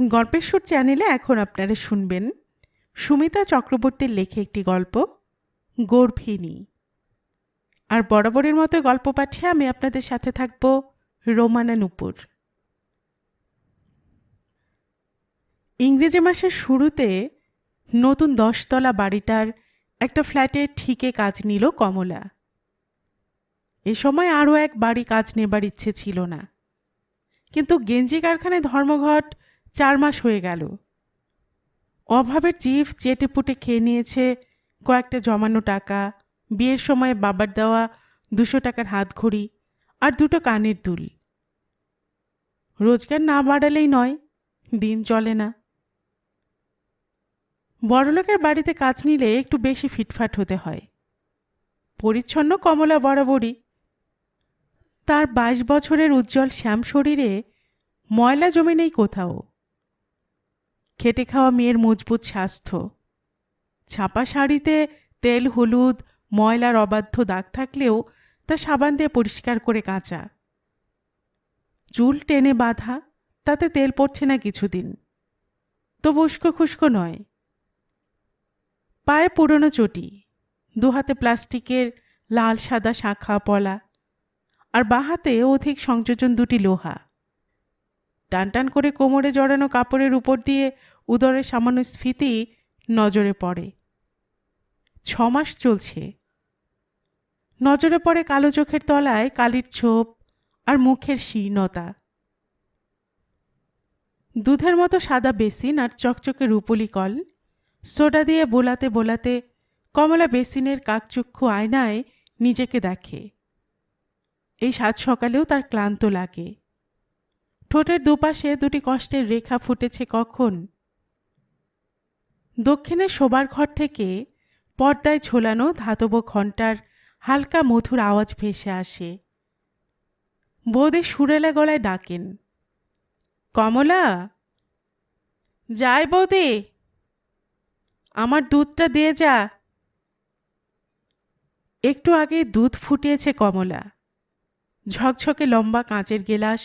গল্পের সুর চ্যানেলে এখন আপনারা শুনবেন সুমিতা চক্রবর্তীর লেখে একটি গল্প, গর্ভিণী। আর বরাবরের মতো গল্প পাঠিয়ে আমি আপনাদের সাথে থাকব রোমানা নুপুর। ইংরেজি মাসের শুরুতে নতুন দশতলা বাড়িটার একটা ফ্ল্যাটে ঠিকে কাজ নিল কমলা। এ সময় আরও এক বাড়ি কাজ নেবার ইচ্ছে ছিল না। কিন্তু গেঞ্জি কারখানায় ধর্মঘট চার মাস হয়ে গেল। অভাবের জিভ চেটেপুটে খেয়ে নিয়েছে কয়েকটা জমানো টাকা, বিয়ের সময় বাবার দেওয়া দুশো টাকার হাত ঘড়ি আর দুটো কানের দুল। রোজগার না বাড়ালেই নয়, দিন চলে না। বড়লোকের বাড়িতে কাজ নিলে একটু বেশি ফিটফাট হতে হয়। পরিচ্ছন্ন কমলা বরাবরই। তার বাইশ বছরের উজ্জ্বল শ্যাম শরীরে ময়লা জমে নেই কোথাও। খেটে খাওয়া মেয়ের মজবুত স্বাস্থ্য। ছাপা শাড়িতে তেল, হলুদ ময়লার অবাধ্য দাগ থাকলেও তা সাবান দিয়ে পরিষ্কার করে কাঁচা। চুল টেনে বাঁধা, তাতে তেল পড়ছে না কিছুদিন। তো উস্কো খুস্কো নয়। পায়ে পুরনো চটি দুহাতে প্লাস্টিকের লাল সাদা শাখা পলা, আর বাহাতে অধিক সংযোজন দুটি লোহা। টান টান করে কোমরে জড়ানো কাপড়ের উপর দিয়ে উদরের সামান্য স্ফীতি নজরে পড়ে। ছ মাস চলছে। নজরে পড়ে কালো চোখের তলায় কালির ছোপ আর মুখের শীর্ণতা। দুধের মতো সাদা বেসিন আর চকচকে রূপলি কল। সোডা দিয়ে বোলাতে বোলাতে কমলা বেসিনের কাকচক্ষু আয়নায় নিজেকে দেখে। এই সাত সকালেও তার ক্লান্ত লাগে। ঠোঁটের দুপাশে দুটি কষ্টের রেখা ফুটেছে কখন? দক্ষিণের শোবার ঘর থেকে পর্দায় ঝোলানো ধাতব ঘণ্টার হালকা মধুর আওয়াজ ভেসে আসে। বৌদি সুরেলা গলায় ডাকেন, কমলা যায় বৌদি, আমার দুধটা দিয়ে যা। একটু আগে দুধ ফুটিয়েছে কমলা। ঝকঝকে লম্বা কাঁচের গেলাস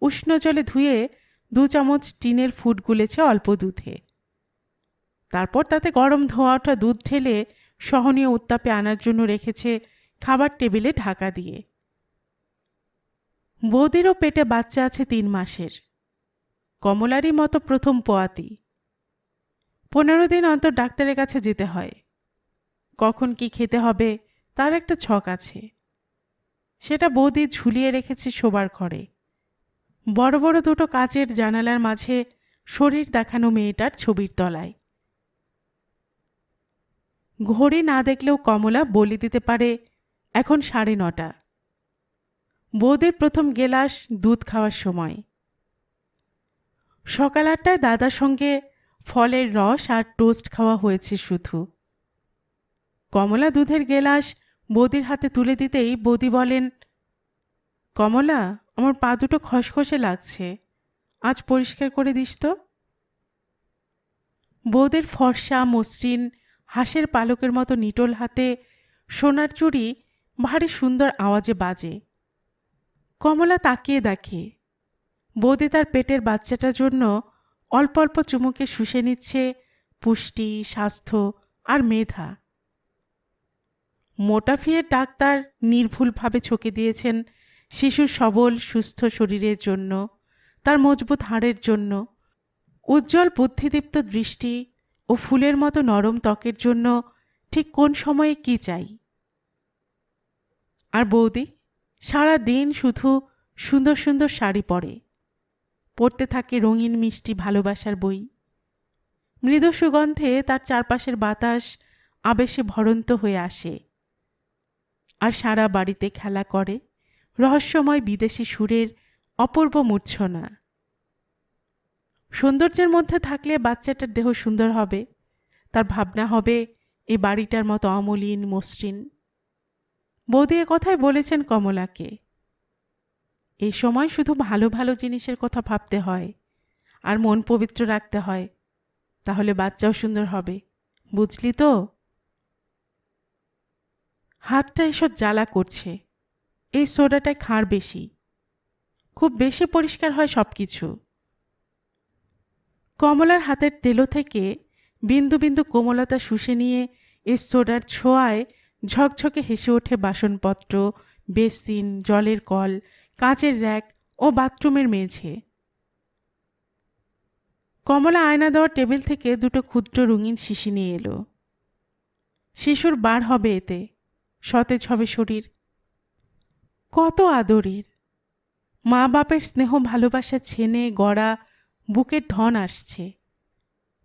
উষ্ণ জলে ধুয়ে দু চামচ টিনের ফুট গুলেছে অল্প দুধে। তারপর তাতে গরম ধোয়া ওঠা দুধ ঢেলে সহনীয় উত্তাপে আনার জন্য রেখেছে খাবার টেবিলে ঢাকা দিয়ে। বৌদিরও পেটে বাচ্চা আছে তিন মাসের। কমলারই মতো প্রথম পোয়াতি। পনেরো দিন অন্তর ডাক্তারের কাছে যেতে হয়। কখন কি খেতে হবে তার একটা ছক আছে। সেটা বৌদি ঝুলিয়ে রেখেছে শোবার ঘরে। বড় বড় দুটো কাচের জানালার মাঝে শরীর দেখানো মেয়েটার ছবির তলায়। ঘড়ি না দেখলেও কমলা বলি দিতে পারে, এখন সাড়ে নটা। বৌদির প্রথম গেলাস দুধ খাওয়ার সময়। সকাল আটটায় দাদার সঙ্গে ফলের রস আর টোস্ট খাওয়া হয়েছে শুধু। কমলা দুধের গেলাস বৌদির হাতে তুলে দিতেই বৌদি বলেন, কমলা আমার পা দুটো খসখসে লাগছে। আজ পরিষ্কার করে দিস তো। বৌদের ফর্সা, মসৃণ, হাঁসের পালকের মতো নিটোল হাতে সোনার চুড়ি ভারী সুন্দর আওয়াজে বাজে। কমলা তাকিয়ে দেখে। বৌদি তার পেটের বাচ্চাটার জন্য অল্প অল্প চুমুকে শুষে নিচ্ছে পুষ্টি, স্বাস্থ্য আর মেধা। মোটাফিয়ের ডাক্তার নির্ভুলভাবে ছকে দিয়েছেন শিশুর সবল, সুস্থ শরীরের জন্য, তার মজবুত হাড়ের জন্য, উজ্জ্বল বুদ্ধিদীপ্ত দৃষ্টি ও ফুলের মতো নরম ত্বকের জন্য ঠিক কোন সময়ে কি চাই? আর বৌদি, সারা দিন শুধু সুন্দর সুন্দর শাড়ি পরে। পড়তে থাকে রঙিন মিষ্টি ভালোবাসার বই। মৃদু সুগন্ধে তার চারপাশের বাতাস আবেশে ভরন্ত হয়ে আসে। আর সারা বাড়িতে খেলা করে। রহস্যময় বিদেশি সুরের অপূর্ব মূর্ছনা। সৌন্দর্যের মধ্যে থাকলে বাচ্চাটার দেহ সুন্দর হবে, তার ভাবনা হবে এই বাড়িটার মতো অমলিন, মসৃণ। বৌদি কথাই বলেছেন কমলাকে। এই সময় শুধু ভালো ভালো জিনিসের কথা ভাবতে হয়, আর মন পবিত্র রাখতে হয়, তাহলে বাচ্চাও সুন্দর হবে, বুঝলি তো? হাতটা এসব জ্বালা করছে। এই সোডাটায় খাঁড় বেশি। খুব বেশি পরিষ্কার হয় সব কিছু কমলার হাতের তেলো থেকে বিন্দু বিন্দু কোমলতা শুষে নিয়ে এ সোডার ছোঁয়ায় ঝকঝকে হেসে ওঠে বাসনপত্র, বেসিন, জলের কল, কাঁচের র্যাক ও বাথরুমের মেঝে। কমলা আয়না দেওয়ার টেবিল থেকে দুটো ক্ষুদ্র রঙিন শিশি নিয়ে এলো। শিশুর বার হবে এতে। সতেজ হবে শরীর। কত আদরের। মা বাপের স্নেহ, ভালোবাসা, ছেনে, গড়া, বুকের ধন আসছে।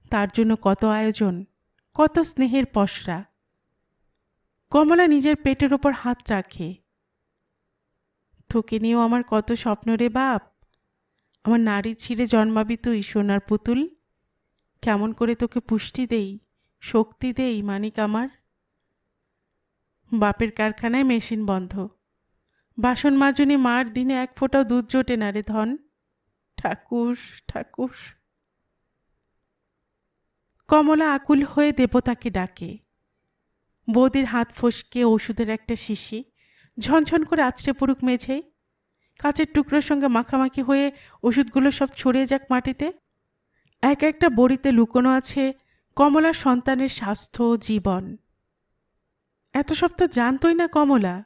তার জন্য কত আয়োজন, কত স্নেহের পসরা। কমলা নিজের পেটের ওপর হাত রাখে। তোকে নিয়েও আমার কত স্বপ্ন রে বাপ। আমার নারী ছিঁড়ে জন্মাবি তুই, সোনার পুতুল। কেমন করে তোকে পুষ্টি দেই, শক্তি দেই মানিক আমার। বাপের কারখানায় মেশিন বন্ধ। বাসন মাজুনি মার দিনে এক ফোঁটাও দুধ জোটে না রে ধন। ঠাকুর ঠাকুর। কমলা আকুল হয়ে দেবতাকে ডাকে। বৌদির হাত ফসকে ওষুধের একটা শিশি। ঝনঝন করে আছড়ে পড়ুক মেঝেই কাচের টুকরোর সঙ্গে মাখামাখি হয়ে ওষুধগুলো সব ছড়িয়ে যাক মাটিতে। এক একটা বড়িতে লুকোনো আছে কমলা সন্তানের স্বাস্থ্য, জীবন। এত সব তো জানতই না কমলা।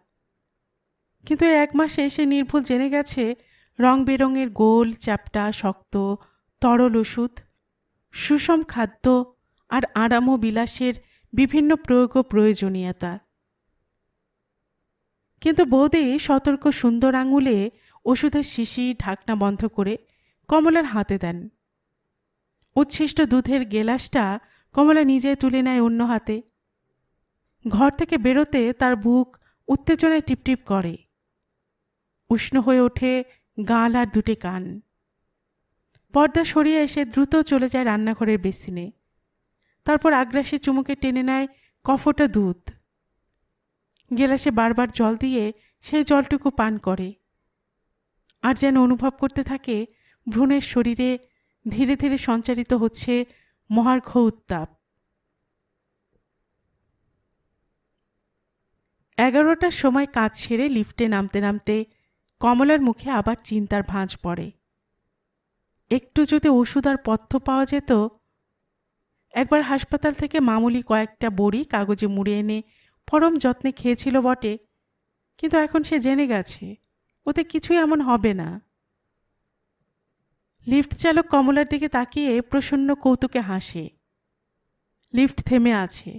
কিন্তু এক মাসে এসে নির্ভুল জেনে গেছে রং বেরঙের গোল, চ্যাপটা শক্ত, তরল ওষুধ, সুষম খাদ্য আর আরাম বিলাসের বিভিন্ন প্রয়োগ ও প্রয়োজনীয়তা। কিন্তু বৌদি সতর্ক সুন্দর আঙুলে ওষুধের শিশি, ঢাকনা বন্ধ করে কমলার হাতে দেন। উচ্ছিষ্ট দুধের গেলাসটা কমলা নিজে তুলে নেয় অন্য হাতে। ঘর থেকে বেরোতে তার বুক উত্তেজনায় টিপটিপ করে। উষ্ণ হয়ে ওঠে গাল আর দুটে কান। পর্দা সরিয়ে এসে দ্রুত চলে যায় রান্নাঘরের বেসিনে। তারপর আগ্রাসে চুমুকে টেনে নেয় কফটা দুধ। গেলাসে বারবার জল দিয়ে সেই জলটুকু পান করে। আর যেন অনুভব করতে থাকে ভ্রূণের শরীরে ধীরে ধীরে সঞ্চারিত হচ্ছে মহার্ঘ উত্তাপ। এগারোটার সময় কাজ ছেড়ে লিফটে নামতে নামতে কমলার মুখে আবার চিন্তার ভাঁজ পড়ে। একটু যদি ওষুধ আর পথ্য পাওয়া যেত, একবার হাসপাতাল থেকে মামুলি কয়েকটা বড়ি কাগজে মুড়ে এনে পরম যত্নে খেয়েছিল বটে, কিন্তু এখন সে জেনে গেছে, ওতে কিছুই এমন হবে না। লিফট চালক কমলার দিকে তাকিয়ে প্রসন্ন কৌতুকে হাসে। লিফট থেমে আছে।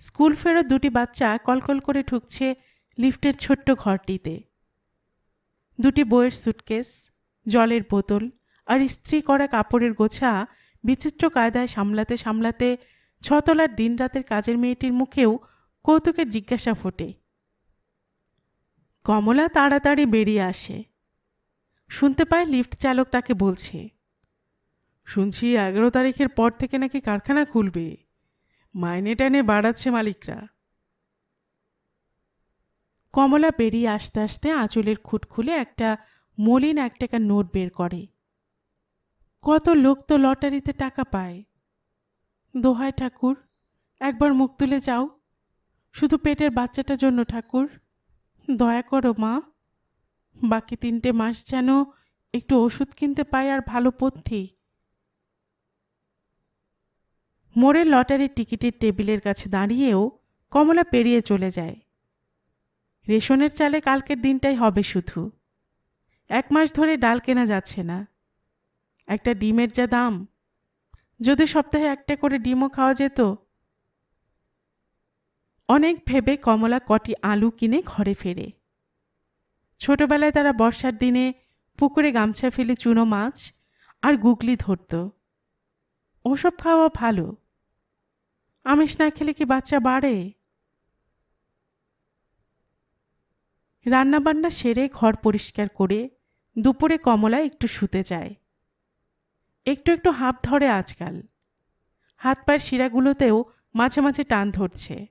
স্কুল ফেরত দুটি বাচ্চা কলকল করে ঠুকছে লিফটের ছোট্ট ঘরটিতে। দুটি বইয়ের সুটকেস জলের বোতল আর ইস্ত্রি করা কাপড়ের গোছা বিচিত্র কায়দায় সামলাতে সামলাতে ছতলার দিনরাতের কাজের মেয়েটির মুখেও কৌতুকের জিজ্ঞাসা ফোটে। কমলা তাড়াতাড়ি বেরিয়ে আসে। শুনতে পায় লিফট চালক তাকে বলছে, শুনছি এগারো তারিখের পর থেকে নাকি কারখানা খুলবে। মাইনে টাইনে বাড়াচ্ছে মালিকরা। কমলা বেরিয়ে আসতে আসতে আঁচলের খুঁট খুলে একটা মলিন এক টাকার নোট বের করে। কত লোক তো লটারিতে টাকা পায়। দোহায় ঠাকুর, একবার মুখ তুলে যাও। শুধু পেটের বাচ্চাটার জন্য ঠাকুর। দয়া করো মা। বাকি তিনটে মাস যেন একটু ওষুধ কিনতে পাই আর ভালো পথ্যি। মোড়ের লটারির টিকিটের টেবিলের কাছে দাঁড়িয়েও কমলা পেরিয়ে চলে যায়। রেশনের চালে কালকের দিনটাই হবে শুধু। এক মাস ধরে ডাল কেনা যাচ্ছে না। একটা ডিমের যা দাম। যদি সপ্তাহে একটা করে ডিমও খাওয়া যেত। অনেক ভেবে কমলা কটি আলু কিনে ঘরে ফেরে। ছোটবেলায় তারা বর্ষার দিনে পুকুরে গামছা ফেলে চুনো মাছ আর গুগলি ধরত। ওসব খাওয়া ভালো। আমিষ না খেলে কি বাচ্চা বাড়ে? রান্নাবান্না সেরে ঘর পরিষ্কার করে দুপুরে কমলা একটু শুতে যায়। একটু একটু হাঁপ ধরে আজকাল। হাত পায়ের শিরাগুলোতেও মাঝে মাঝে টান ধরছে।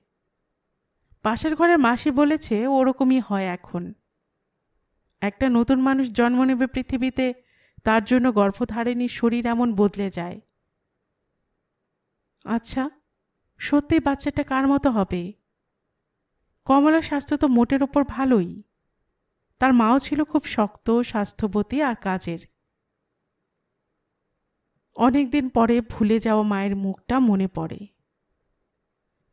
পাশের ঘরের মাসি বলেছে ওরকমই হয় এখন। একটা নতুন মানুষ জন্ম নেবে পৃথিবীতে, তার জন্য গর্ভধারিণীর শরীর এমন বদলে যায়। আচ্ছা সত্যি বাচ্চাটা কার মতো হবে? কমলার স্বাস্থ্য তো মোটের ওপর ভালোই। তার মাও ছিল খুব শক্ত, স্বাস্থ্যবতী আর কাজের। অনেক দিন পরে ভুলে যাওয়া মায়ের মুখটা মনে পড়ে।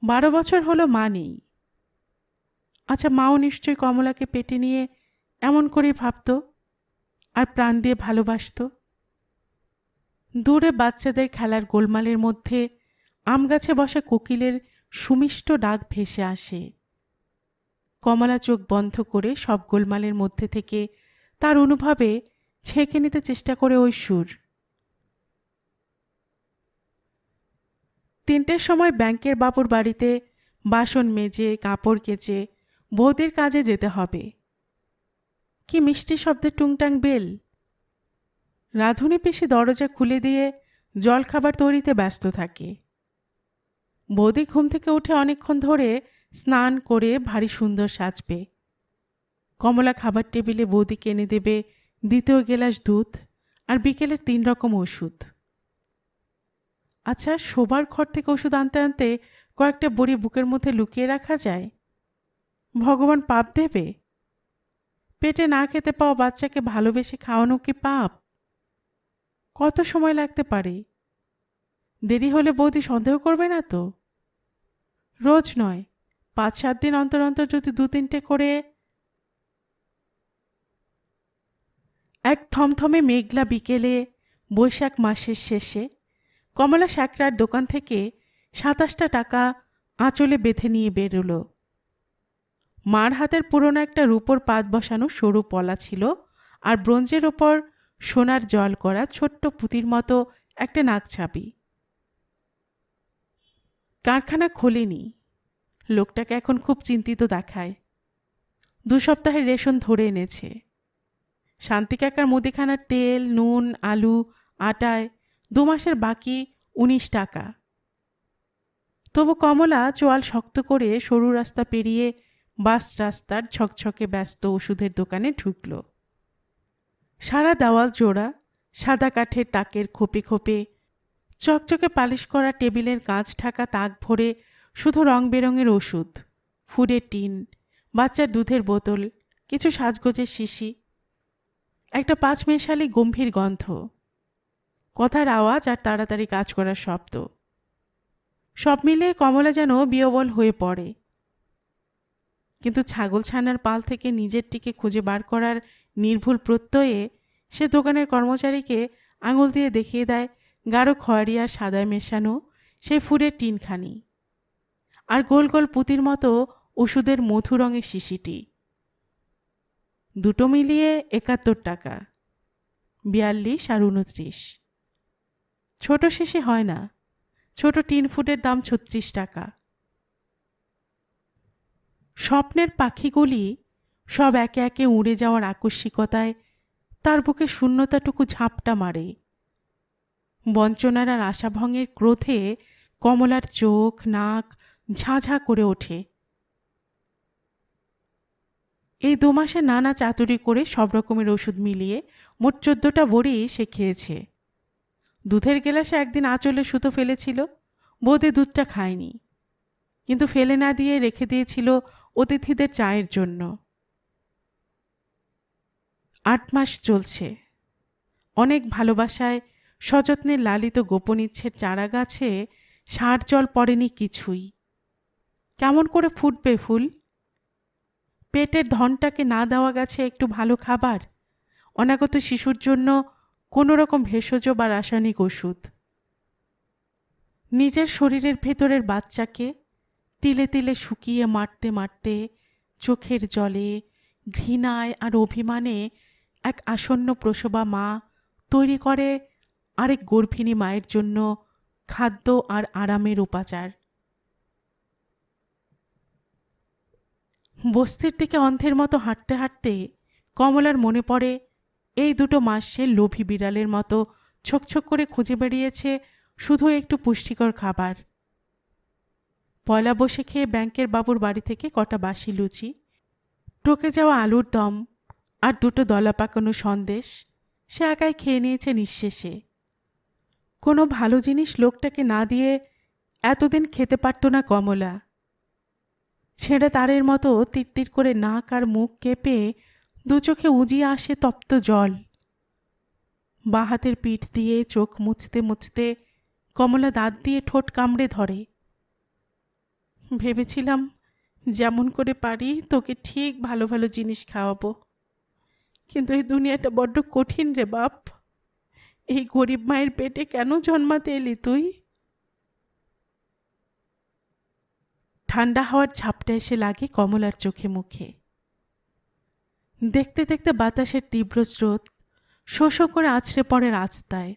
বারো বছর হলো মা নেই। আচ্ছা মাও নিশ্চয়ই কমলাকে পেটে নিয়ে এমন করেই ভাবত আর প্রাণ দিয়ে ভালোবাসতো? দূরে বাচ্চাদের খেলার গোলমালের মধ্যে আম গাছে বসা কোকিলের সুমিষ্ট ডাক ভেসে আসে। কমলা চোখ বন্ধ করে সব গোলমালের মধ্যে থেকে তার অনুভবে ছেঁকে নিতে চেষ্টা করে ওই সুর তিনটের সময় ব্যাংকের বাবুর বাড়িতে বাসন মেজে, কাপড় কেচে বৌদির কাজে যেতে হবে। কি মিষ্টি শব্দের টুংটাং বেল। রাঁধুনি পিসি দরজা খুলে দিয়ে জলখাবার তৈরিতে ব্যস্ত থাকে। বৌদি ঘুম থেকে উঠে অনেকক্ষণ ধরে স্নান করে ভারী সুন্দর সাজবে। কমলা খাবার টেবিলে বৌদিকে এনে দেবে দ্বিতীয় গেলাস দুধ আর বিকেলের তিন রকম ওষুধ। আচ্ছা শোবার ঘর থেকে ওষুধ আনতে আনতে কয়েকটা বড়ি বুকের মধ্যে লুকিয়ে রাখা যায়? ভগবান পাপ দেবে? পেটে না খেতে পাওয়া বাচ্চাকে ভালোবেসে খাওয়ানো কি পাপ? কত সময় লাগতে পারে? দেরি হলে বৌদি সন্দেহ করবে না তো? রোজ নয় পাঁচ সাত দিন অন্তর অন্তর যদি দু তিনটে করে এক থমথমে মেঘলা বিকেলে, বৈশাখ মাসের শেষে, কমলা শ্যাকরার দোকান থেকে সাতাশটা টাকা আঁচলে বেঁধে নিয়ে বেরোলো। মার হাতের পুরনো একটা রূপোর পাত বসানো সরু পলা ছিল আর ব্রোঞ্জের ওপর সোনার জল করা ছোট্ট পুঁতির মতো একটা নাকছাবি কারখানা খোলেনি। লোকটাকে এখন খুব চিন্তিত দেখায়। দু সপ্তাহের রেশন ধরে এনেছে। শান্তি কাকার মুদিখানার তেল, নুন, আলু, আটায় দু মাসের বাকি উনিশ টাকা। তবু কমলা চোয়াল শক্ত করে সরু রাস্তা পেরিয়ে বাস রাস্তার ছকছকে ব্যস্ত ওষুধের দোকানে ঢুকল। সারা দেওয়াল জোড়া, সাদা কাঠের তাকের খোপে খোপে, চকচকে পালিশ করা টেবিলের কাঁচ ঢাকা তাক ভরে শুধু রং বেরঙের ওষুধ, ফুডের টিন, বাচ্চার দুধের বোতল, কিছু সাজগোজের শিশি। একটা পাঁচ মেশালি গম্ভীর গন্ধ, কথার আওয়াজ আর তাড়াতাড়ি কাজ করার শব্দ। সব মিলে কমলা যেন বিয়বল হয়ে পড়ে। কিন্তু ছাগল ছানার পাল থেকে নিজেরটিকে খুঁজে বার করার নির্ভুল প্রত্যয়ে সে দোকানের কর্মচারীকে আঙুল দিয়ে দেখিয়ে দেয়, গাঢ় খয়েরি আর সাদায় মেশানো সেই ফুডের টিনখানি। আর গোল গোল পুঁতির মতো ওষুধের মধু রঙের শিশিটি। দুটো মিলিয়ে একাত্তর টাকা, বিয়াল্লিশ আর উনত্রিশ। ছোট শেষে হয় না, ছোট টিন ফুটের দাম ছত্রিশ টাকা। স্বপ্নের পাখিগুলি সব একে একে উড়ে যাওয়ার আকস্মিকতায় তার বুকে শূন্যতাটুকু ঝাপটা মারে। বঞ্চনার আর আশাভঙ্গের ক্রোধে কমলার চোখ, নাক ঝাঁঝা করে ওঠে। এই দু মাসে নানা চাতুরি করে সব রকমের ওষুধ মিলিয়ে মোট চোদ্দটা বড়ি সে খেয়েছে। দুধের গেলাসে একদিন আঁচলে সুতো ফেলেছিল বোধে দুধটা খায়নি। কিন্তু ফেলে না দিয়ে রেখে দিয়েছিল অতিথিদের চায়ের জন্য। আট মাস চলছে। অনেক ভালোবাসায় সযত্নে লালিত গোপনীচ্ছের চারা গাছে সার জল পড়েনি কিছুই। কেমন করে ফুটবে ফুল? পেটের ধনটাকে না দেওয়া গেছে একটু ভালো খাবার? অনাগত শিশুর জন্য কোনো রকম ভেষজ বা রাসায়নিক ওষুধ? নিজের শরীরের ভেতরের বাচ্চাকে তিলে তিলে শুকিয়ে মারতে মারতে চোখের জলে, ঘৃণায় আর অভিমানে এক আসন্ন প্রসবা মা তৈরি করে আরেক গর্ভিণী মায়ের জন্য খাদ্য আর আরামের উপাচার। বস্তির দিকে অন্ধের মতো হাঁটতে হাঁটতে কমলার মনে পড়ে, এই দুটো মাস সে লোভী বিড়ালের মতো ছোকছোক করে খুঁজে বেরিয়েছে শুধু একটু পুষ্টিকর খাবার। পয়লা বসে খেয়ে ব্যাংকের বাবুর বাড়ি থেকে কটা বাসি লুচি, টকে যাওয়া আলুর দম আর দুটো দলা পাকানো সন্দেশ সে একাই খেয়ে নিয়েছে নিঃশেষে। কোনো ভালো জিনিস লোকটাকে না দিয়ে এতদিন খেতে পারত না কমলা। ছেঁড়ে তারের মতো তিরতির করে নাক আর মুখ কেঁপে দু চোখে উজিয়ে আসে তপ্ত জল। বাঁ হাতের পিঠ দিয়ে চোখ মুছতে মুছতে কমলা দাঁত দিয়ে ঠোঁট কামড়ে ধরে। ভেবেছিলাম, যেমন করে পারি তোকে ঠিক ভালো ভালো জিনিস খাওয়াবো। কিন্তু এই দুনিয়াটা বড্ড কঠিন রে বাপ। এই গরিব মায়ের পেটে কেন জন্মাতে এলি তুই? ঠান্ডা হাওয়ার ঝাপটা এসে লাগে কমলার চোখে মুখে। দেখতে দেখতে বাতাসের তীব্র স্রোত শো করে আছড়ে পড়ে রাস্তায়।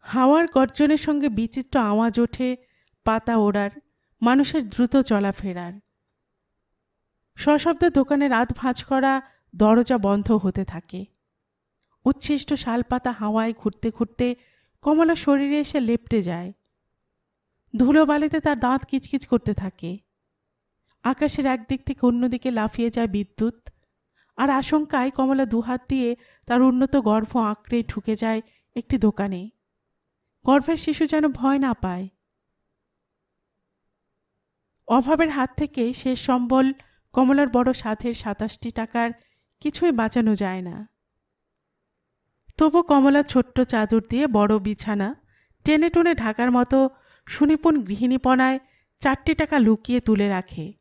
হাওয়ার গর্জনের সঙ্গে বিচিত্র আওয়াজ ওঠে পাতা ওড়ার, মানুষের দ্রুত চলাফেরার সশব্দে দোকানে রাত ভাঁজ করা দরজা বন্ধ হতে থাকে। উচ্ছিষ্ট শালপাতা হাওয়ায় ঘুরতে ঘুরতে কমলা শরীরে এসে লেপটে যায়। ধুলোবালিতে তার দাঁত কিচকিচ করতে থাকে। আকাশের একদিক থেকে অন্যদিকে লাফিয়ে যায় বিদ্যুৎ, আর আশঙ্কায় কমলা দুহাত দিয়ে তার উন্নত গর্ভ আঁকড়ে ঢুকে যায় একটি দোকানে। গর্ভের শিশু যেন ভয় না পায়। অভাবের হাত থেকে শেষ সম্বল কমলার বড় সাধের সাতাশটি টাকার কিছুই বাঁচানো যায় না। তবু কমলা ছোট্ট চাদর দিয়ে বড় বিছানা টেনে টুনে ঢাকার মতো সুনিপুণ গৃহিণীপনায় চারটি টাকা লুকিয়ে তুলে রাখে।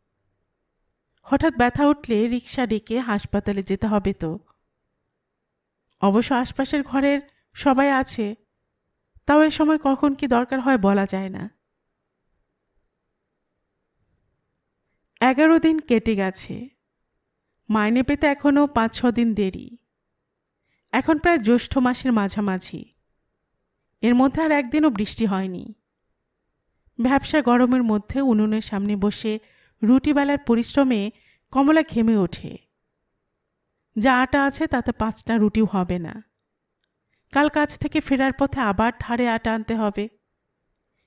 হঠাৎ ব্যথা উঠলে রিক্সা ডেকে হাসপাতালে যেতে হবে তো। অবশ্য আশপাশের ঘরের সবাই আছে, তাও এ সময় কখন কি দরকার হয় বলা যায় না। এগারো দিন কেটে গেছে। মাইনে পেতে এখনও পাঁচ, ছ দিন দেরি। এখন প্রায় জ্যৈষ্ঠ মাসের মাঝামাঝি। এর মধ্যে আর একদিনও বৃষ্টি হয়নি। ব্যবসা গরমের মধ্যে উনুনের সামনে বসে রুটিবেলার পরিশ্রমে কমলা ঘেমে ওঠে। যা আটা আছে তাতে পাঁচটা রুটিও হবে না। কাল কাজ থেকে ফেরার পথে আবার ধারে আটা আনতে হবে।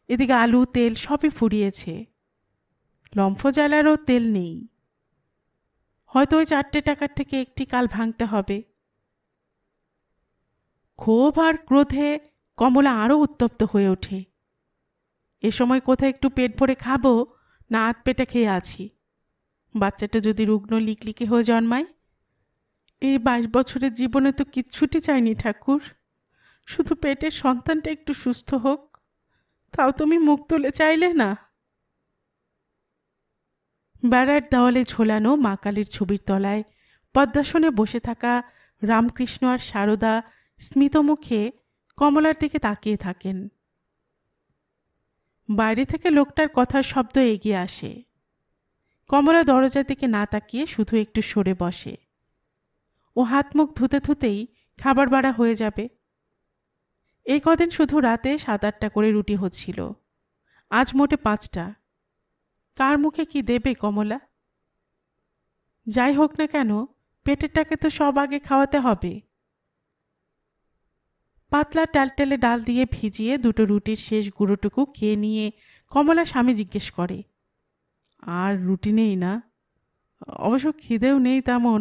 এদিকে আলু, তেল সবই ফুরিয়েছে। লম্ফ জ্বালারও তেল নেই। হয়তো ওই চারটে টাকার থেকে একটি কাল ভাঙতে হবে। ক্ষোভ আর ক্রোধে কমলা আরও উত্তপ্ত হয়ে ওঠে। এ সময় কোথায় একটু পেট ভরে খাব? না আত পেটে খেয়ে আছি। বাচ্চাটা যদি রুগ্ন লিকলিকে হয়ে জন্মায়? এই বাইশ বছরের জীবনে তো কিচ্ছুটি চাইনি ঠাকুর। শুধু পেটের সন্তানটা একটু সুস্থ হোক। তাও তুমি মুখ তুলে চাইলে না। বেড়ার দেওয়ালে ঝোলানো মা কালীর ছবির তলায় পদ্মাসনে বসে থাকা রামকৃষ্ণ আর সারদা স্মিতমুখে কমলার দিকে তাকিয়ে থাকেন। বাইরে থেকে লোকটার কথার শব্দ এগিয়ে আসে। কমলা দরজার দিকে না তাকিয়ে শুধু একটু সরে বসে। ও হাত মুখ ধুতে ধুতেই খাবার বাড়া হয়ে যাবে। এই কদিন শুধু রাতে সাত আটটা করে রুটি হচ্ছিল। আজ মোটে পাঁচটা। কার মুখে কি দেবে কমলা? যাই হোক না কেন, পেটেরটাকে তো সব আগে খাওয়াতে হবে। পাতলা টালটালে ডাল দিয়ে ভিজিয়ে দুটো রুটির শেষ গুঁড়োটুকু খেয়ে নিয়ে কমলা স্বামী জিজ্ঞেস করে, আর রুটি নেই না? অবশ্য খিদেও নেই তেমন।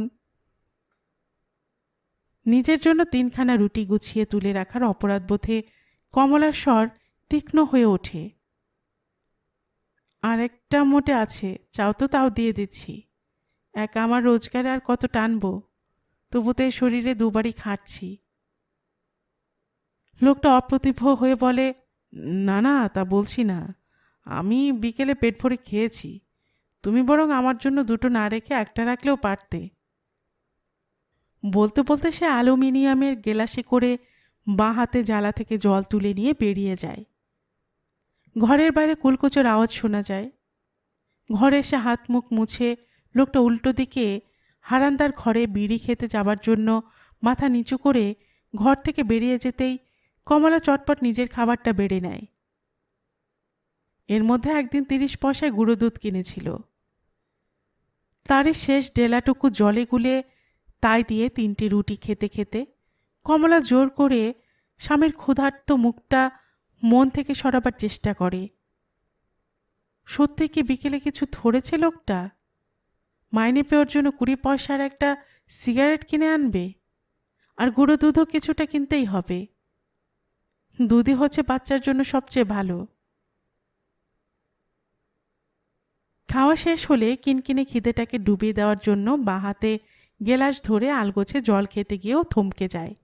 নিজের জন্য তিনখানা রুটি গুছিয়ে তুলে রাখার অপরাধ বোধে কমলার স্বর তীক্ষ্ণ হয়ে ওঠে। আর একটা মোটে আছে, চাও তো তাও দিয়ে দিচ্ছি। এক আমার রোজগারে আর কত টানবো? তবু তো এই শরীরে দুবারই খাটছি। লোকটা অপ্রতিভ হয়ে বলে, না না, তা বলছি না। আমি বিকেলে পেট ভরে খেয়েছি। তুমি বরং আমার জন্য দুটো না রেখে একটা রাখলেও পারতে। বলতে বলতে সে অ্যালুমিনিয়ামের গেলাসে করে বাঁ হাতে জ্বালা থেকে জল তুলে নিয়ে বেরিয়ে যায়। ঘরের বাইরে কুলকুচোর আওয়াজ শোনা যায়। ঘরে এসে হাত মুখ মুছে লোকটা উল্টো দিকে হারান্দার ঘরে বিড়ি খেতে যাবার জন্য মাথা নিচু করে ঘর থেকে বেরিয়ে যেতেই কমলা চটপট নিজের খাবারটা বেড়ে নেয়। এর মধ্যে একদিন তিরিশ পয়সায় গুঁড়ো দুধ কিনেছিল। তারই শেষ ডেলাটুকু জলে গুলে তাই দিয়ে তিনটি রুটি খেতে খেতে কমলা জোর করে স্বামীর ক্ষুধার্ত মুখটা মন থেকে সরাবার চেষ্টা করে। সত্যি কি বিকেলে কিছু ধরেছে লোকটা? মাইনে পেওয়ার জন্য কুড়ি পয়সার একটা সিগারেট কিনে আনবে? আর গুঁড়ো দুধও কিছুটা কিনতেই হবে। দুধই হচ্ছে বাচ্চার জন্য সবচেয়ে ভালো। খাওয়া শেষ হলে কিনকিনে খিদেটাকে ডুবিয়ে দেওয়ার জন্য বাঁ হাতে গেলাস ধরে আলগোছে জল খেতে গিয়েও থমকে যায়।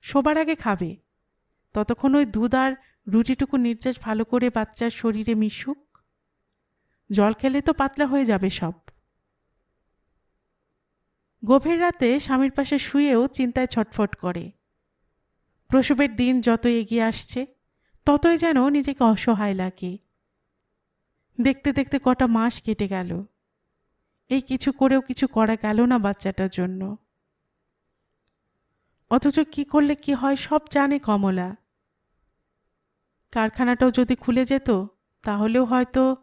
শোবার আগে খাবে। ততক্ষণ ওই দুধ আর রুটিটুকু নির্যাস ভালো করে বাচ্চার শরীরে মিশুক। জল খেলে তো পাতলা হয়ে যাবে সব। গভীর রাতে স্বামীর পাশে শুয়েও চিন্তায় ছটফট করে। প্রসবের দিন যত এগিয়ে আসছে, ততই যেন নিজেকে অসহায় লাগে। দেখতে দেখতে কটা মাস কেটে গেল। এই কিছু করেও কিছু করা গেল না বাচ্চাটার জন্য। অথচ কি করলে কি হয় সব জানে কমলা। কারখানাটাও যদি খুলে যেত, তাহলেও হয়তো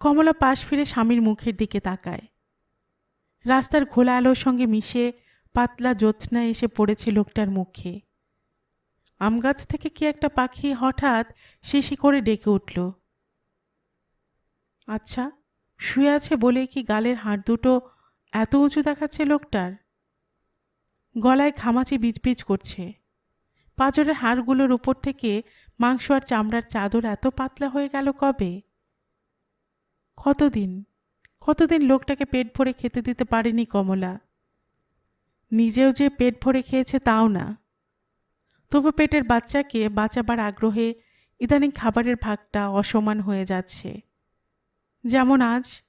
কমলা পাশ ফিরে স্বামীর মুখের দিকে তাকায়। রাস্তার ঘোলা আলোর সঙ্গে মিশে পাতলা জ্যোৎস্না এসে পড়েছে লোকটার মুখে। আমগাছ থেকে কি একটা পাখি হঠাৎ শিশি করে ডেকে উঠল। আচ্ছা শুয়ে আছে বলে কি গালের হাড় দুটো এত উঁচু দেখাচ্ছে লোকটার? গলায় ঘামাচি বিজবিজ করছে। পাঁজরের হাড়গুলোর উপর থেকে মাংস আর চামড়ার চাদর এত পাতলা হয়ে গেল কবে? কতদিন? কতদিন লোকটাকে পেট ভরে খেতে দিতে পারেনি কমলা? নিজেও যে পেট ভরে খেয়েছে তাও না। তবু পেটের বাচ্চাকে বাঁচাবার আগ্রহে ইদানিং খাবারের ভাগটা অসমান হয়ে যাচ্ছে। যেমন আজ।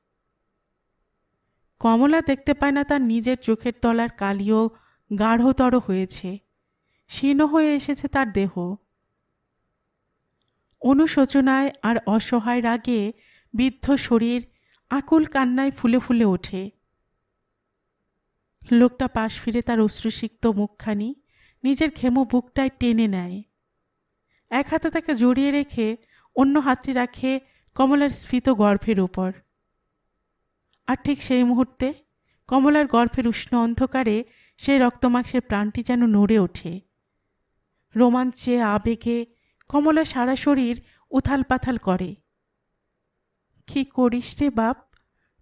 কমলা দেখতে পায় না তার নিজের চোখের তলার কালিও গাঢ়তর হয়েছে। শীর্ণ হয়ে এসেছে তার দেহ। অনুশোচনায় আর অসহায় রাগে বৃদ্ধ শরীর আকুল কান্নায় ফুলে ফুলে ওঠে। লোকটা পাশ ফিরে তার অশ্রুসিক্ত মুখখানি, নিজের ঘেমো বুকটায় টেনে নেয়। এক হাতে তাকে জড়িয়ে রেখে অন্য হাতটি রাখে কমলার স্ফীত গর্ভের ওপর আর ঠিক সেই মুহূর্তে কমলার গর্ভের উষ্ণ অন্ধকারে সেই রক্তমাংসের প্রাণটি যেন নড়ে ওঠে। রোমাঞ্চে, আবেগে কমলা সারা শরীর উথাল পাথাল করে। কি করিস রে বাপ?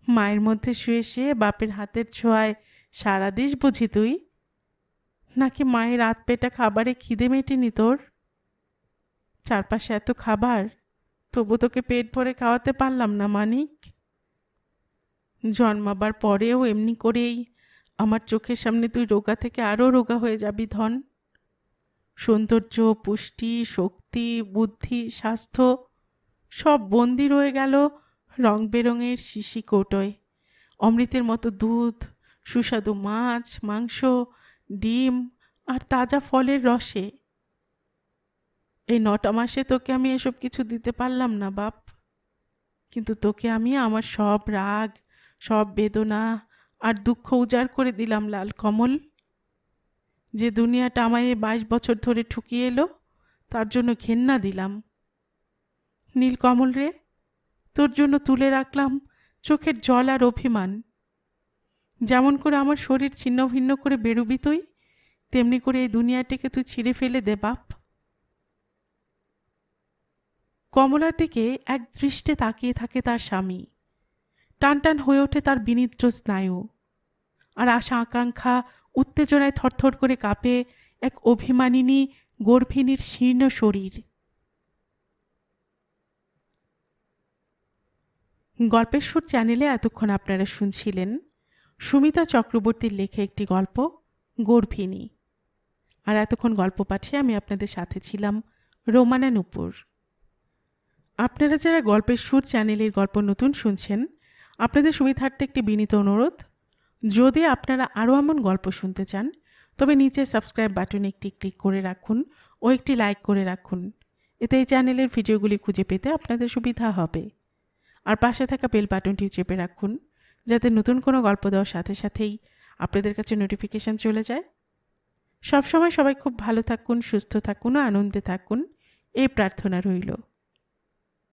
মায়ের মধ্যে শুয়ে শুয়ে বাপের হাতের ছোঁয়ায় সারা দিস বুঝি তুই? নাকি মায়ের রাত পেটা খাবারে খিদে মেটেনি তোর? চারপাশে এত খাবার, তবু তোকে পেট ভরে খাওয়াতে পারলাম না মানিক। জন্মাবার পরেও এমনি করেই আমার চোখের সামনে তুই রোগা থেকে আরও রোগা হয়ে যাবি ধন। সৌন্দর্য, পুষ্টি, শক্তি, বুদ্ধি, স্বাস্থ্য সব বন্দি রয়ে গেল রং বেরঙের শিশি কৌটোয়। অমৃতের মতো দুধ সুস্বাদু মাছ, মাংস, ডিম আর তাজা ফলের রসে। এই নটা মাসে তোকে আমি এসব কিছু দিতে পারলাম না, বাপ। কিন্তু তোকে আমি আমার সব রাগ, সব বেদনা আর দুঃখ উজাড় করে দিলাম, লাল কমল। যে দুনিয়াটা আমায় বাইশ বছর ধরে ঠুকিয়ে এলো, তার জন্য ঘেন্না দিলাম। নীল কমল রে, তোর জন্য তুলে রাখলাম চোখের জল আর অভিমান। যেমন করে আমার শরীর ছিন্ন ভিন্ন করে বেরুবি তুই, তেমনি করে এই দুনিয়াটিকে তুই ছিঁড়ে ফেলে দে বাপ। কমলা থেকে এক দৃষ্টে তাকিয়ে থাকে তার স্বামী। টান টান হয়ে ওঠে তার বিনিদ্র স্নায়ু। আর আশা আকাঙ্ক্ষা উত্তেজনায় থরথর করে কাঁপে এক অভিমানিনী গর্ভিণীর শীর্ণ শরীর। গল্পের সুর চ্যানেলে এতক্ষণ আপনারা শুনছিলেন সুমিতা চক্রবর্তীর লেখা একটি গল্প, গর্ভিণী। আর এতক্ষণ গল্প পাঠিয়ে আমি আপনাদের সাথে ছিলাম রোমানা নুপুর। আপনারা যারা গল্পের সুর চ্যানেলের গল্প নতুন শুনছেন, আপনাদের সুবিধার্থে একটি বিনীত অনুরোধ। যদি আপনারা আরও এমন গল্প শুনতে চান, তবে নিচে সাবস্ক্রাইব বাটনে একটি ক্লিক করে রাখুন ও একটি লাইক করে রাখুন। এতে এই চ্যানেলের ভিডিওগুলি খুঁজে পেতে আপনাদের সুবিধা হবে। আর পাশে থাকা বেল বাটনটি চেপে রাখুন যাতে নতুন কোনো গল্প দেওয়ার সাথে সাথেই আপনাদের কাছে নোটিফিকেশান চলে যায়। সবসময় সবাই খুব ভালো থাকুন, সুস্থ থাকুন, আনন্দে থাকুন। এই প্রার্থনা রইল।